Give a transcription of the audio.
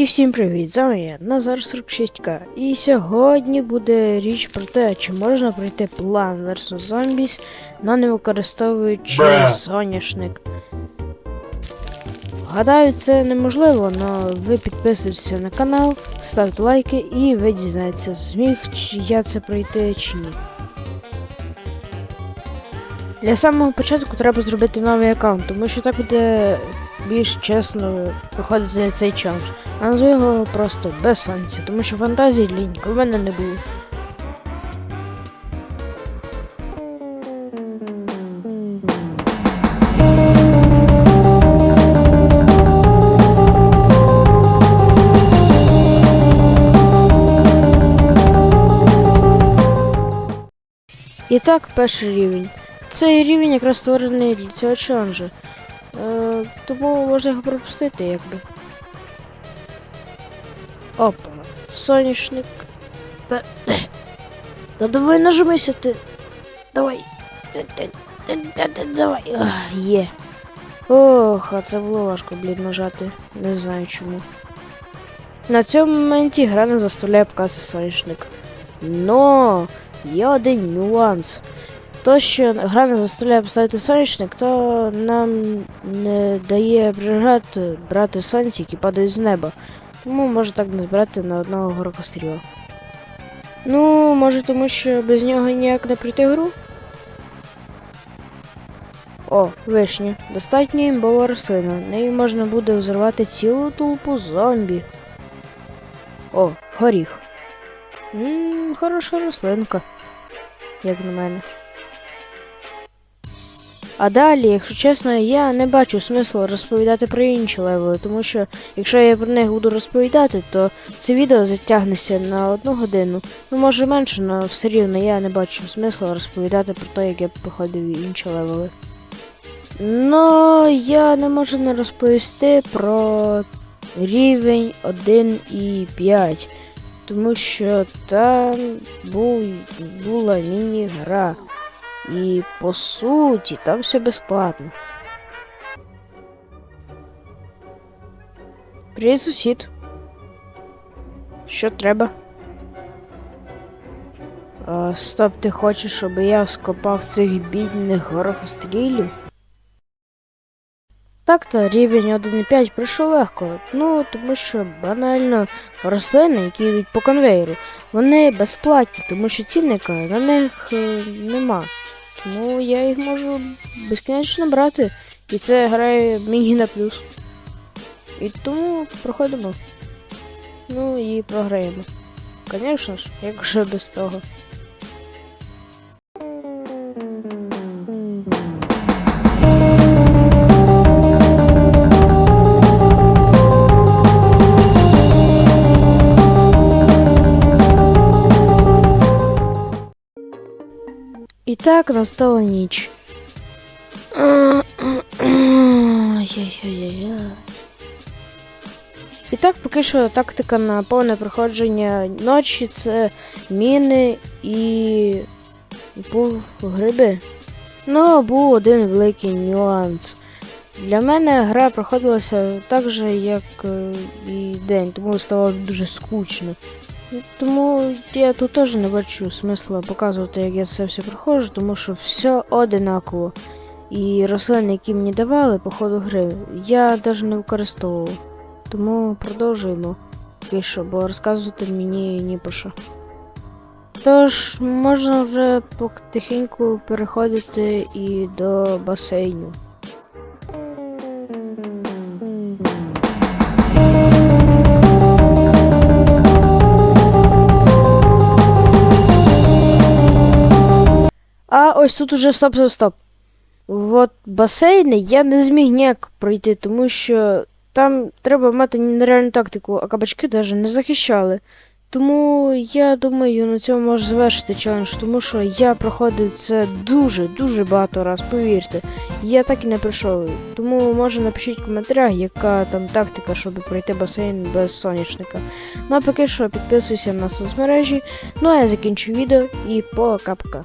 І всім привіт! З вами я Назар 46К. І сьогодні буде річ про те, чи можна пройти план vs Zombies, но не використовуючи соняшник. Гадаю, це неможливо, але ви підписуйтеся на канал, ставте лайки і ви дізнаєтеся, зміг чи я це пройти чи ні. Для самого початку треба зробити новий аккаунт, тому що так буде більш чесно проходити цей челендж. А назву його просто без сонця, тому що фантазії лінька в мене не було. І так, перший рівень. Цей рівень якраз створений для цього челенджу. Тому можна його пропустити, якби. Опа, соняшник. Та, та давай нажмися ти. Давай. Давай. Ах, Є. Ох, а це було важко, блін, нажати. Не знаю чому. На цьому моменті гра не заставляє показувати соняшник. Но є один нюанс. То, що гра не заставляє поставити сонячник, то нам не дає преград брати сонці, які падають з неба. Тому може так не збирати на одного горокостріла. Ну, може тому що без нього ніяк не пройти гру? О, вишня. Достатньо імбова рослина. Нею можна буде взорвати цілу толпу зомбі. О, горіх. Ммм, хороша рослинка. Як на мене. А далі, якщо чесно, я не бачу смислу розповідати про інші левели, тому що якщо я про них буду розповідати, то це відео затягнеться на одну годину. Ну, може менше, але все рівно я не бачу смислу розповідати про те, як я проходив інші левели. Ну, я не можу не розповісти про рівень 1.5, тому що там був, була міні-гра. І по суті, там все безплатно. Привіт, сусід. Що треба? А, стоп, ти хочеш, щоб я скопав цих бідних горохострілів? Так-то рівень 1.5 пройшов легко. Ну, тому що банально рослини, які йдуть по конвейеру, вони безплатні, тому що цінника на них е, нема. Тому я їх можу безкінечно брати. І це грає мені на плюс. І тому проходимо. Ну і програємо. Звісно ж, як же без того. Так настала ніч. І так, поки що тактика на повне проходження ночі це міни і. був гриби. Ну, був один великий нюанс. Для мене гра проходилася так же, як е, і день, тому ставало дуже скучно. Тому я тут теж не бачу смисла показувати, як я це все проходжу, тому що все одинаково. І рослини, які мені давали по ходу гри, я навіть не використовував. Тому продовжуємо поки що, бо розказувати мені ні про що. Тож, можна вже потихеньку переходити і до басейну. Ось тут уже стоп, стоп, стоп. От басейни я не зміг ніяк пройти, тому що там треба мати нереальну тактику, а кабачки навіть не захищали. Тому я думаю, на цьому можу завершити челендж, тому що я проходив це дуже-дуже багато раз, повірте. Я так і не пройшов. Тому може напишіть в коментарях, яка там тактика, щоб пройти басейн без сонячника. Ну а поки що підписуйся на соцмережі. Ну а я закінчу відео і пока-пока.